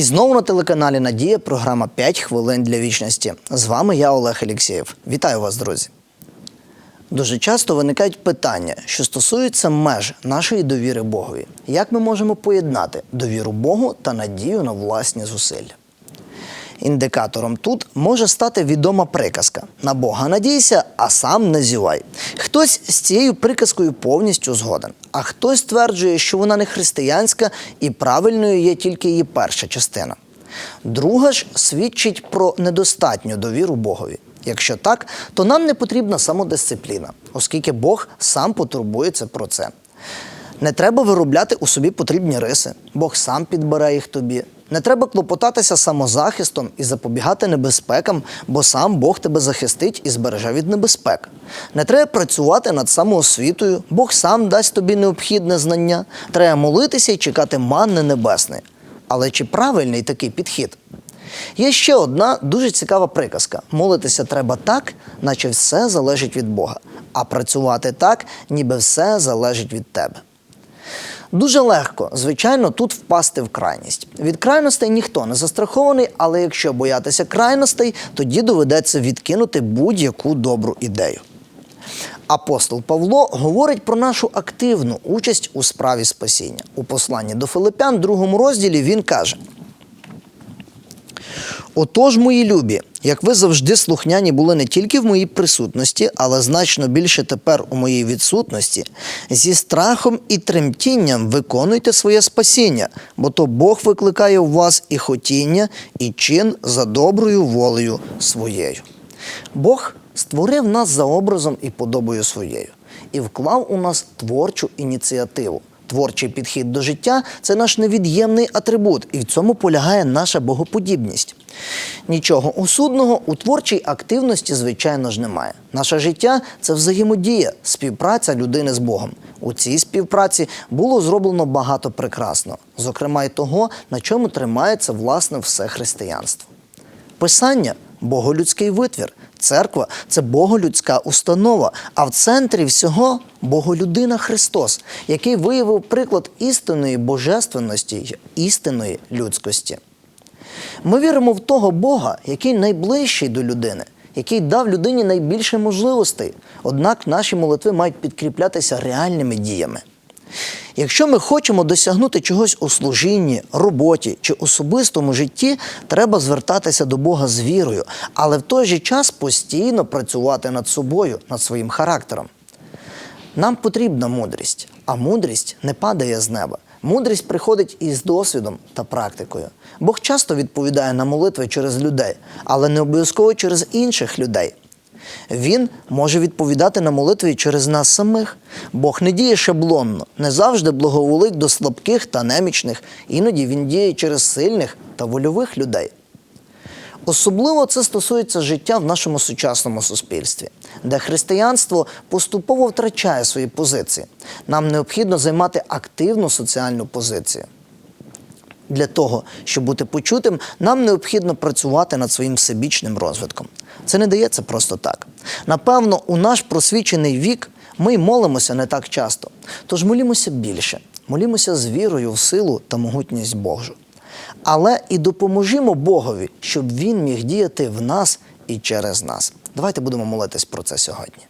І знову на телеканалі Надія програма «5 хвилин для вічності. З вами я Олег Еліксєєв. Вітаю вас, друзі. Дуже часто виникають питання, що стосуються меж нашої довіри Богові. Як ми можемо поєднати довіру Богу та надію на власні зусилля? Індикатором тут може стати відома приказка: на Бога надійся, а сам не зівай. Хтось з цією приказкою повністю згоден, а хтось стверджує, що вона не християнська і правильною є тільки її перша частина. Друга ж свідчить про недостатню довіру Богові. Якщо так, то нам не потрібна самодисципліна, оскільки Бог сам потурбується про це. Не треба виробляти у собі потрібні риси, Бог сам підбере їх тобі. Не треба клопотатися самозахистом і запобігати небезпекам, бо сам Бог тебе захистить і збереже від небезпек. Не треба працювати над самоосвітою, Бог сам дасть тобі необхідне знання. Треба молитися і чекати манни небесної. Але чи правильний такий підхід? Є ще одна дуже цікава приказка: молитися треба так, наче все залежить від Бога, а працювати так, ніби все залежить від тебе. Дуже легко, звичайно, тут впасти в крайність. Від крайностей ніхто не застрахований, але якщо боятися крайностей, тоді доведеться відкинути будь-яку добру ідею. Апостол Павло говорить про нашу активну участь у справі спасіння. У посланні до Филипян, другому розділі, він каже: Отож, мої любі, як ви завжди слухняні були не тільки в моїй присутності, але значно більше тепер у моїй відсутності, зі страхом і тремтінням виконуйте своє спасіння, бо то Бог викликає у вас і хотіння, і чин за доброю волею своєю. Бог створив нас за образом і подобою своєю і вклав у нас творчу ініціативу. Творчий підхід до життя це наш невід'ємний атрибут, і в цьому полягає наша богоподібність. Нічого осудного у творчій активності, звичайно ж, немає. Наше життя це взаємодія, співпраця людини з Богом. У цій співпраці було зроблено багато прекрасного, зокрема й того, на чому тримається власне все християнство. Писання боголюдський витвір. Церква це боголюдська установа, а в центрі всього боголюдина Христос, який виявив приклад істинної божественності й істинної людськості. Ми віримо в того Бога, який найближчий до людини, який дав людині найбільше можливостей. Однак наші молитви мають підкріплятися реальними діями. Якщо ми хочемо досягнути чогось у служінні, роботі чи особистому житті, треба звертатися до Бога з вірою, але в той же час постійно працювати над собою, над своїм характером. Нам потрібна мудрість, а мудрість не падає з неба. Мудрість приходить із досвідом та практикою. Бог часто відповідає на молитви через людей, але не обов'язково через інших людей. Він може відповідати на молитви і через нас самих. Бог не діє шаблонно, не завжди благоволить до слабких та немічних, іноді він діє через сильних та вольових людей. Особливо це стосується життя в нашому сучасному суспільстві, де християнство поступово втрачає свої позиції. Нам необхідно займати активну соціальну позицію. Для того, щоб бути почутим, нам необхідно працювати над своїм всебічним розвитком. Це не дається просто так. Напевно, у наш просвічений вік ми молимося не так часто. Тож молімося більше, молімося з вірою в силу та могутність Божу. Але і допоможімо Богові, щоб Він міг діяти в нас і через нас. Давайте будемо молитись про це сьогодні.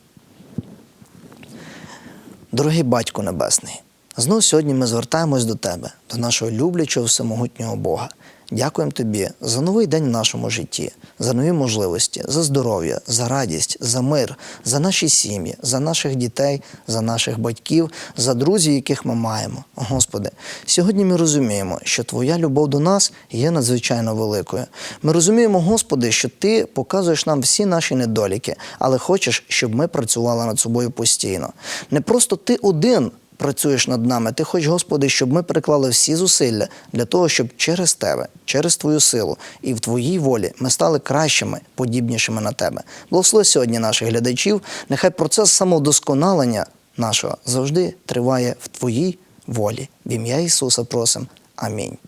Дорогий Батько Небесний, знову сьогодні ми звертаємось до Тебе, до нашого люблячого всемогутнього Бога. Дякуємо Тобі за новий день в нашому житті, за нові можливості, за здоров'я, за радість, за мир, за наші сім'ї, за наших дітей, за наших батьків, за друзів, яких ми маємо. Господи, сьогодні ми розуміємо, що Твоя любов до нас є надзвичайно великою. Ми розуміємо, Господи, що Ти показуєш нам всі наші недоліки, але хочеш, щоб ми працювали над собою постійно. Не просто ти один працюєш над нами. Ти хоч, Господи, щоб ми приклали всі зусилля для того, щоб через Тебе, через Твою силу і в Твоїй волі ми стали кращими, подібнішими на Тебе. Благослови сьогодні наших глядачів. Нехай процес самовдосконалення нашого завжди триває в Твоїй волі. В ім'я Ісуса просим. Амінь.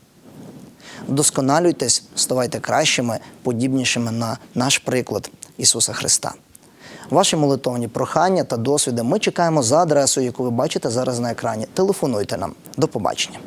Вдосконалюйтесь, ставайте кращими, подібнішими на наш приклад Ісуса Христа. Ваші молитовні прохання та досвіди ми чекаємо за адресою, яку ви бачите зараз на екрані. Телефонуйте нам. До побачення.